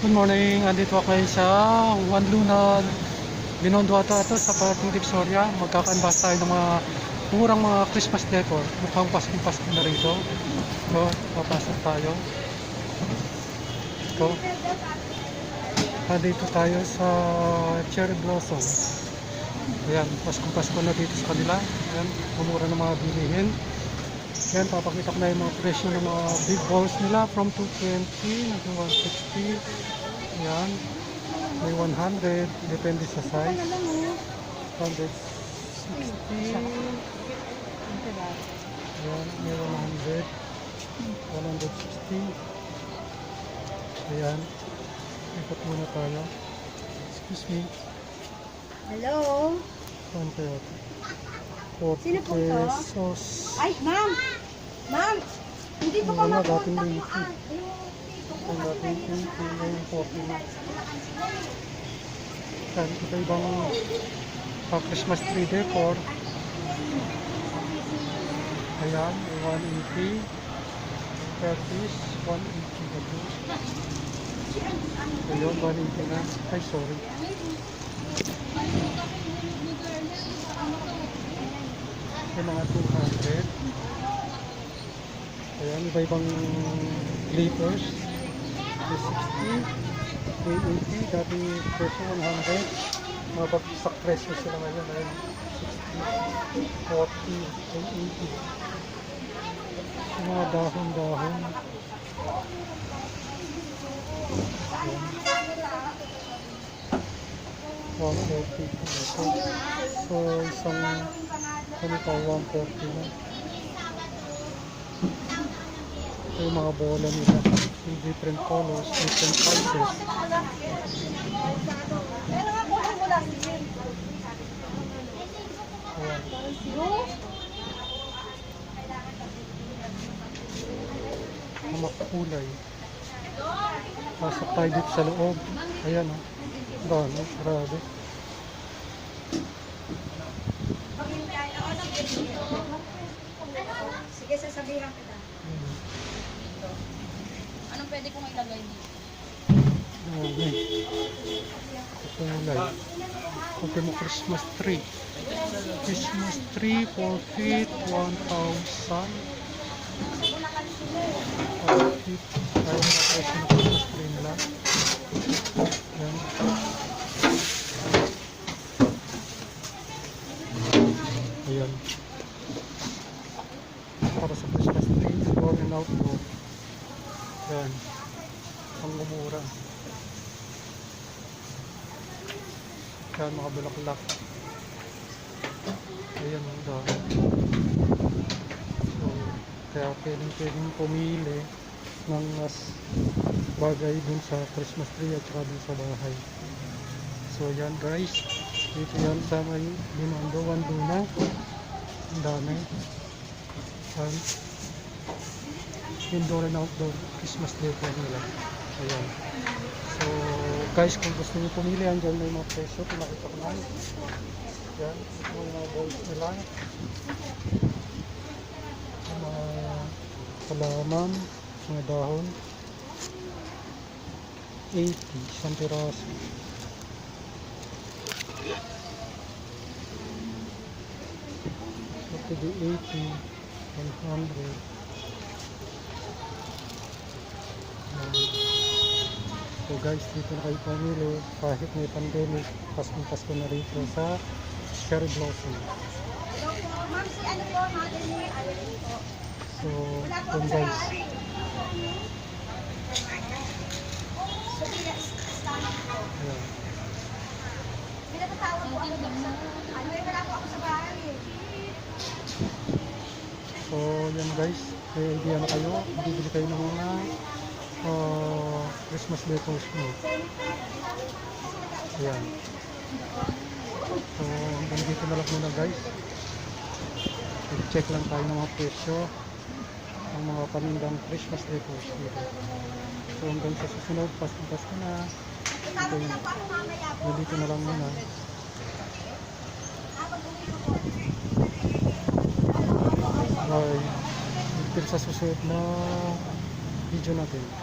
Good morning, andito ako ngayon sa Juan Luna Binondo ata ito sa parating Divisoria. Magkakanbas tayo ng mga murang mga Christmas decor. Mukhang Pasko-Pasko na rito. So, papasok tayo. Ito. Andito tayo sa Cherry Blossom. Ayan, Pasko-Pasko na dito sa kanila. Ayan, mumura ng mga bilihin. Yan, papakita ko na yung mga presyo ng mga big balls nila from 220 hanggang 160. Yan. May 100, depende sa size. 160. Yan, may 100. 160. Ayan. Ikot muna tayo. Excuse me. Hello? Kayo? 40 Sino po ito? pesos. Ay, ma'am! Ma'am! Hindi ko pa Wala, makontak dating yung late. Ang dating 20, ngayon 40 na. Yan, ito ibang uh, Christmas tree decor. Ayan, may 180. 30s, 180 na po. Ayun, 180 na. Ay, sorry. Yung mga 200. Ayan, iba-ibang glitters. 360, 380, dati presyo 100. Mga bagsak presyo sila ngayon. Ayun, 60, 40, 380. Yung mga dahon-dahon. Ayan. 140 po ito. So, isang ganito, 140 na. Ito yung mga bola nila. In different colors, different sizes. Makulay. Pasok tayo dito sa loob. Ayan o. Oh. Dami, grabe. Sige, sasabihan kita. Hmm. Pwede kong ilagay dito? Dami. Kulay. Okay mo Christmas tree. Christmas tree, 4 feet, 1,000. 5 feet. Ayaw na presyo ng Christmas tree nila. Yan. Ayan. Para sa Christmas tree, indoor and outdoor. Yan. Ang umura. Yan mga bulaklak. Ayan ang dami. So, kaya pwedeng pwedeng pumili ng mas bagay dun sa Christmas tree at saka sa bahay. So yan guys, dito yan sa may Binondo, Wanduna. Ang dami. Yan. Indoor and outdoor Christmas decor nila. Ayan. So guys, kung gusto niyo pumili, andyan may mga presyo. Pinakita ko na. Yan. Ito yung mga balls nila. Yung mga halaman, mga dahon. 80, isang piraso. So, pwede 80, 100. Yan. So guys, dito na kayo pumili kahit may pandemic, Paskong-Pasko na rito sa Cherry Blossom. Ma'am, si ano po, natin ni ano. So, yun guys. Ayan. May natatawag po ako sa... Ano, po ako sa. So, yan guys. May idea na kayo. Bibili kayo ng mga uh, Christmas decors mo. Ayan. So, hanggang dito na lang muna guys. I-check lang tayo ng mga presyo ng mga panindang Christmas decors dito. So, hanggang sa susunod, Pasko-Pasko na. Po. Nandito na lang muna. Bye. Until sa susunod na video natin.